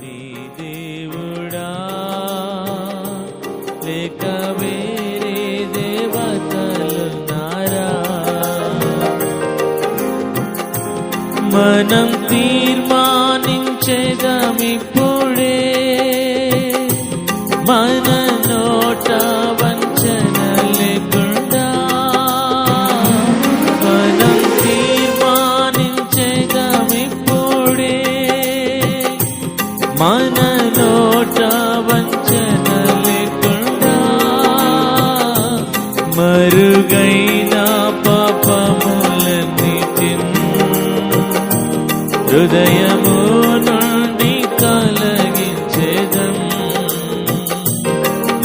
నీ దేవుడా. లేక వేరే దేవతలున్నారా మనం తీర్మానించేదమిప్పుడే. మన నోటా మరుగైన పాపములన్నిటిని హృదయము నుండి కలగించేదం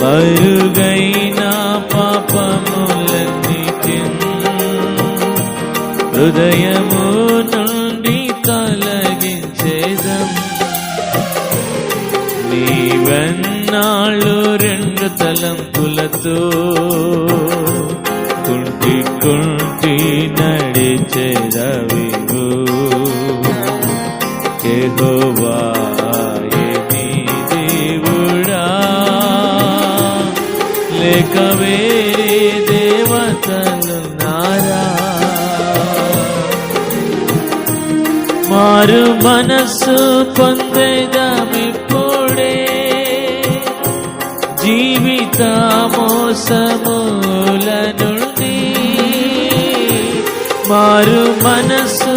మరుగైన పాపములన్నిటిని హృదయము నుండి కలగించేదం నీవెన్నాళ్ళు రెండు తలంపులతో లేక వేరే దేవతలు నారా మారు మనస్సు పొందేదమిప్పుడే. జీవిత మోసమూల నుండి మారు మనస్సు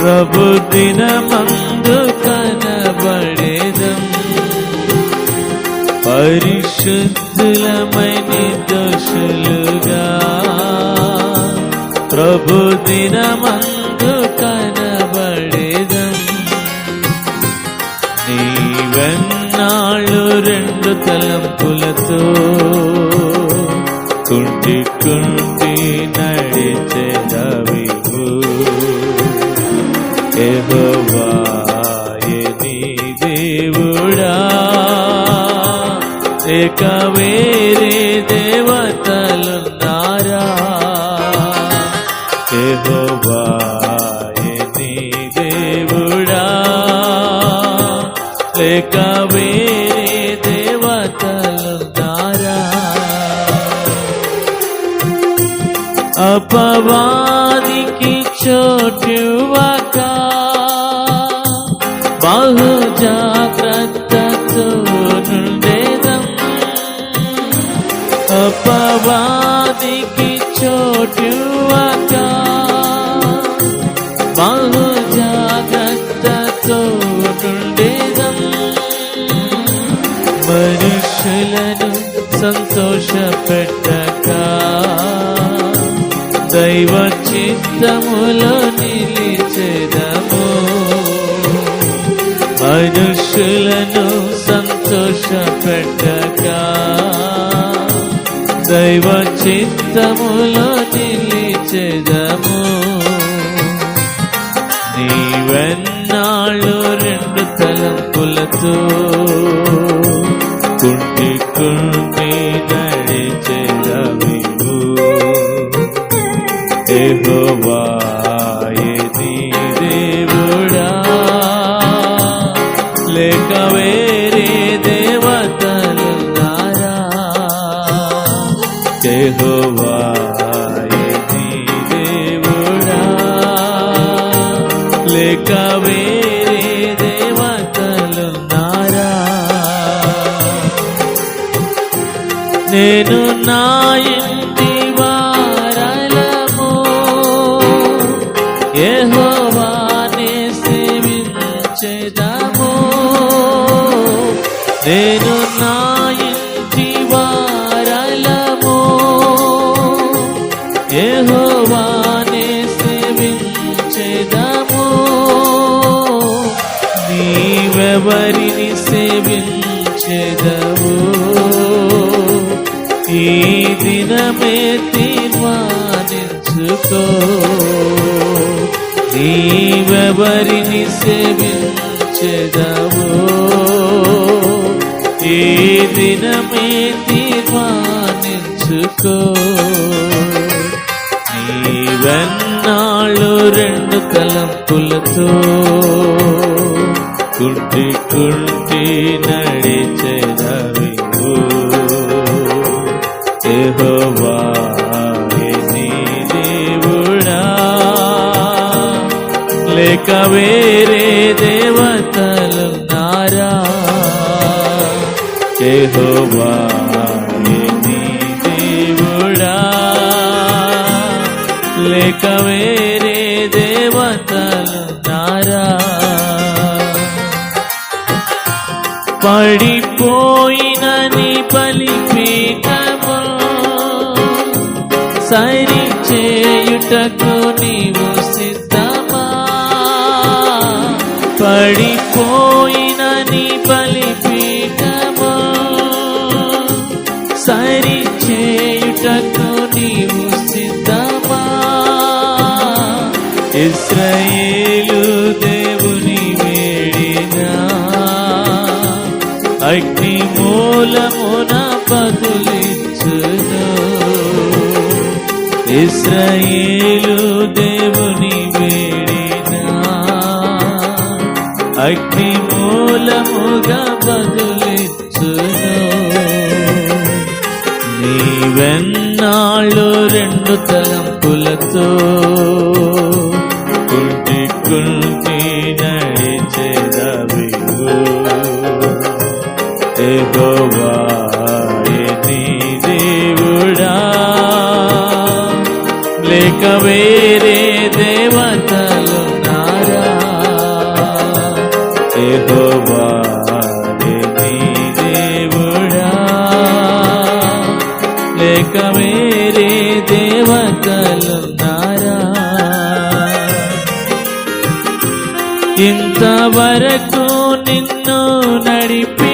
ప్రభు దినమందు కనబడేదం. పరిశుద్ధులమైన దోషులుగా. ప్రభు దినమందు కనబడేదం. నీవెన్నాళ్ళు రెండు తలంపులతో కుంటి కుంటి నడిచేదవి. యెహోవాయే నీ దేవుడా. ఇక వేరే దేవతలున్నారా. యెహోవాయే నీ దేవుడా. లేక వేరే దేవతలున్నారా. అపవాదికి చోటువక మనుషులను సంతోషపెట్టక. దైవ చిత్తములో నిలిచెదము. మనుషులను సంతోషపెట్టక. దైవ చిత్తములో నిలిచెదము. నాళ్ళు రెండు తలంపులతో కుంటి కుంటి నడిచెదవివు యెహోవాయే నేను నా ఇంటి వారలము. యెహోవానే సేవించెదము. నేను నా ఇంటి వారలము. యెహోవానే సేవించెదము. నీవెవరిని సేవించెదవు ఈ దినమే తీర్మానించుకో. నీవెవరిని సేవించెదవో. ఈ దినమే తీర్మానించుకో. నీవెన్నాళ్ళు రెండు తలంపులతో కుంటి కుంటి నడిచెదవివు ఇక వేరే దేవతలు నారా. యెహోవా దేవుడా? లేక వేరే దేవతలు నారా. పడిపోయిన నీ బలిపీఠము సరి చేయుటకు నీవు పడిపోయిన నీ బలిపీఠము? సరి చేయుటకు నీవు సిద్ధమా? ఇస్రయేలు దేవుని వేడినా? అగ్ని మూలమున బదులిచ్చును. ఇస్రయేలు దేవు అగ్ని మూలముగా బదులిచ్చును. నీవెన్నాళ్ళు రెండు తలంపులతో కుంటి కుంటి నడిచెదవివు యెహోవా యెహోవా దేవుడా? లేక వేరే దేవతలు ఇంతవరకు నిన్ను నడిపి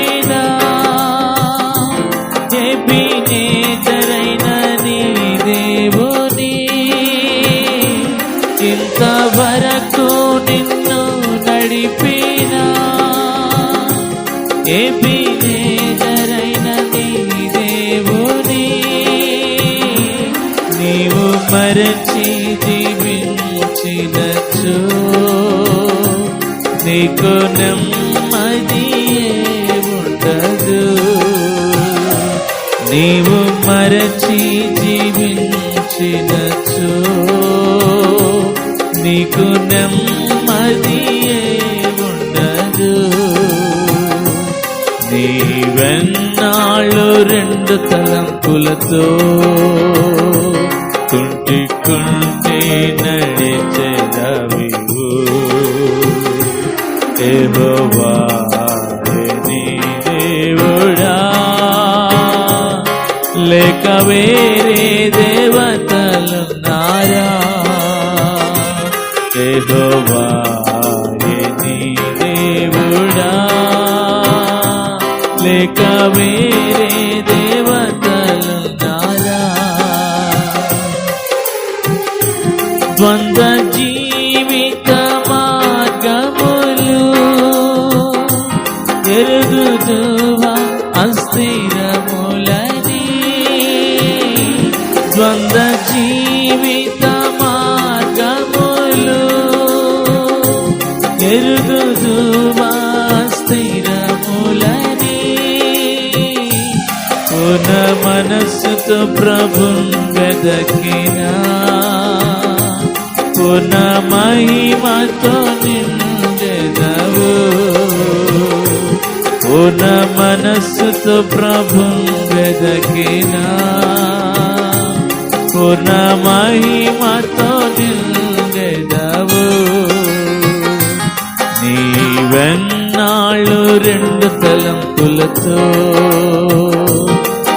నీవు మరచి జీవించినచో నీకు నెమ్మది ఉండదు. నీవు మరచి జీవించినచో నీకు నెమ్మది ఉండదు. నీవెన్నాళ్ళు రెండు తలంపులతో కుంటి నడిచెదవివు యెహోవా దేవుడా లేక వేరే దేవతలు నారా ద్వంద్వ జీవిత మార్గములు ఎరుగుదువా అస్థిరములని. ద్వంద్వ జీవిత మార్గములు ఎరుగుదువా స్థిరములని పున మనస్సుతో ప్రభు వెదకినా. పున మహిమతో నిండెదవు. పున మనస్సుతో ప్రభు వెదకినా. పున మహిమతో నిండెదవు. నీవెన్నాళ్ళు రెండు తలంపులతో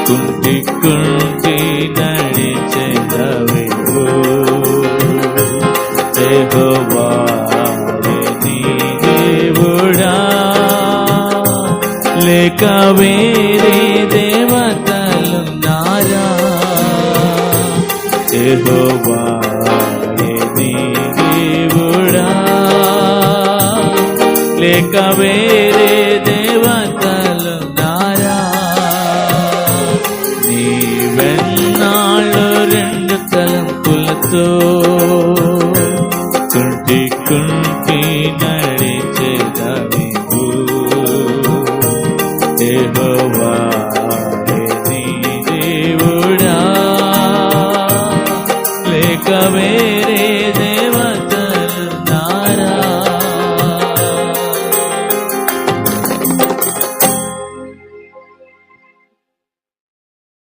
కుంటి కుంటి కవేరే వేరే దేవతలున్నారా దేవుడా. లేక నీ దేవుడా లేక